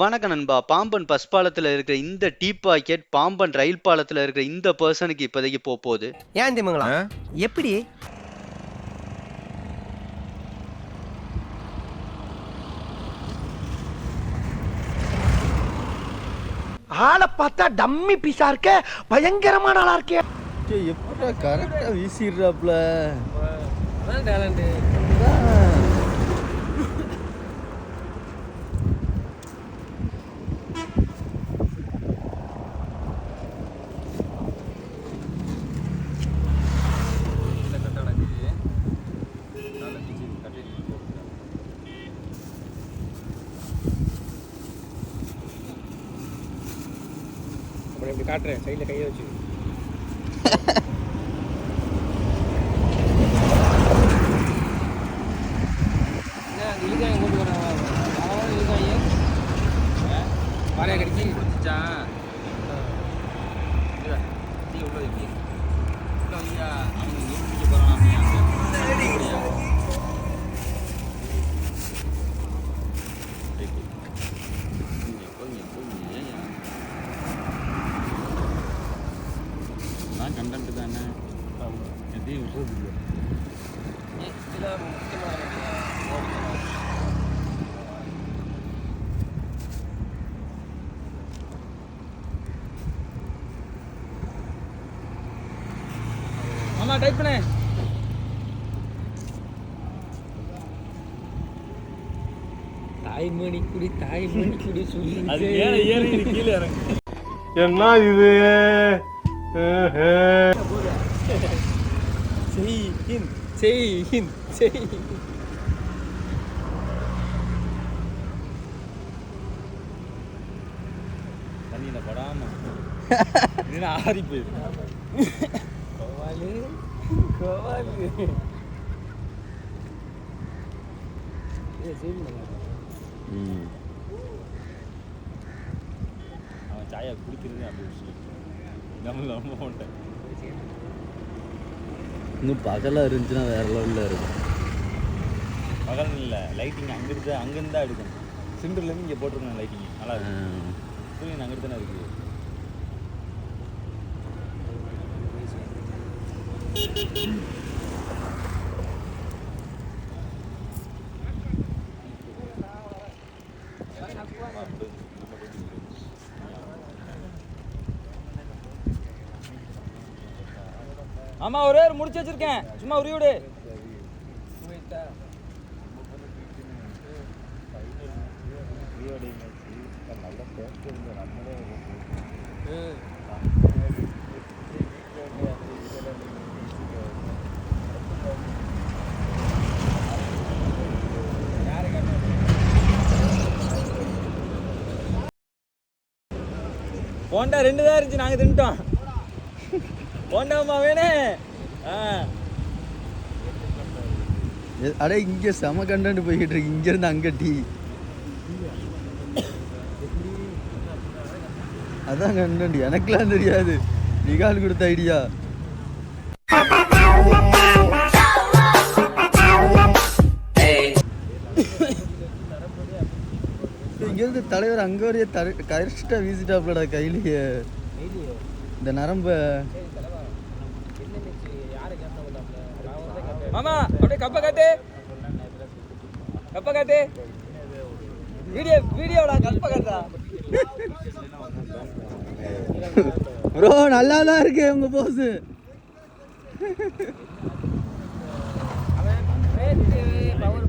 வணக்கம் நண்பா. பாம்பன் பஸ் பாலத்துல இருக்கிற இந்த டீ பாக்கெட் பாம்பன் ரயில் பாலத்துல இருக்கிற இந்த பர்சனுக்கு இப்போதைக்கு போக போகுது. ஏன் திமுங்களா எப்படி? ஆளை பார்த்தா டம்மி பீஸா இருக்க பயங்கரமான ஆளா இருக்கே. எப்படா கரெக்டா வீசிடுறாப்ல. அப்புறம் இப்படி காட்டுறேன் சைடில் கையை வச்சு. பாறையா கடிச்சு. கண்டென்ட் தானே எதையும் விடுறது இல்லை ஆமா டைப் பண்ணு. தாய்மணி குடி தாய்மணி குடி சொல்லி ஏறி இது கீழே இறங்கு. என்ன இது? செய் ஹிந்த் செய் ஹிந்த் செய் தண்ணியில் படாம. இது ஆறி போயிடும் கோவாலு கோவாலு. அவன் சாயா குடிக்கிறது அப்படி விஷயம் நம்ம மாட்டேன் இன்னும் பகலாக இருந்துச்சுன்னா வேற லெவலில் இருக்கும். பகல் இல்லை லைட்டிங் அங்கிருந்து அங்கேருந்து தான் எடுக்கணும் சிண்டர்லேருந்து இங்கே போட்டிருக்கணும் லைட்டிங் நல்லா இருக்கும் சூரியன் அங்கிட்டு தானே இருக்குது ஆமா ஒரே ஒரு முடிச்சு வச்சிருக்கேன். சும்மா உரி விடு. போண்டா ரெண்டு தான் இருந்துச்சு நாங்கள் தின்ட்டோம் போண்டாமா வேணே? அடே இங்கே செம கண்டென்ட் போய்கிட்டு இருக்கு. இங்கேருந்து அங்கே டீ. அதான் கண்டென்ட் எனக்குலாம் தெரியாது. நிகால் கொடுத்த ஐடியா இங்கேருந்து தலைவர் அங்கே வரையே தர கரெக்டாக வீசிட்டாப்லடா கையிலேயே. இந்த நரம்பை. மாமா அப்படியே கப்பை கட்டு. கப்பை கட்டு. வீடியோ வீடியோடா கப்பை கட்டா ப்ரோ நல்லா தான் இருக்கு உங்க போஸ் அவன்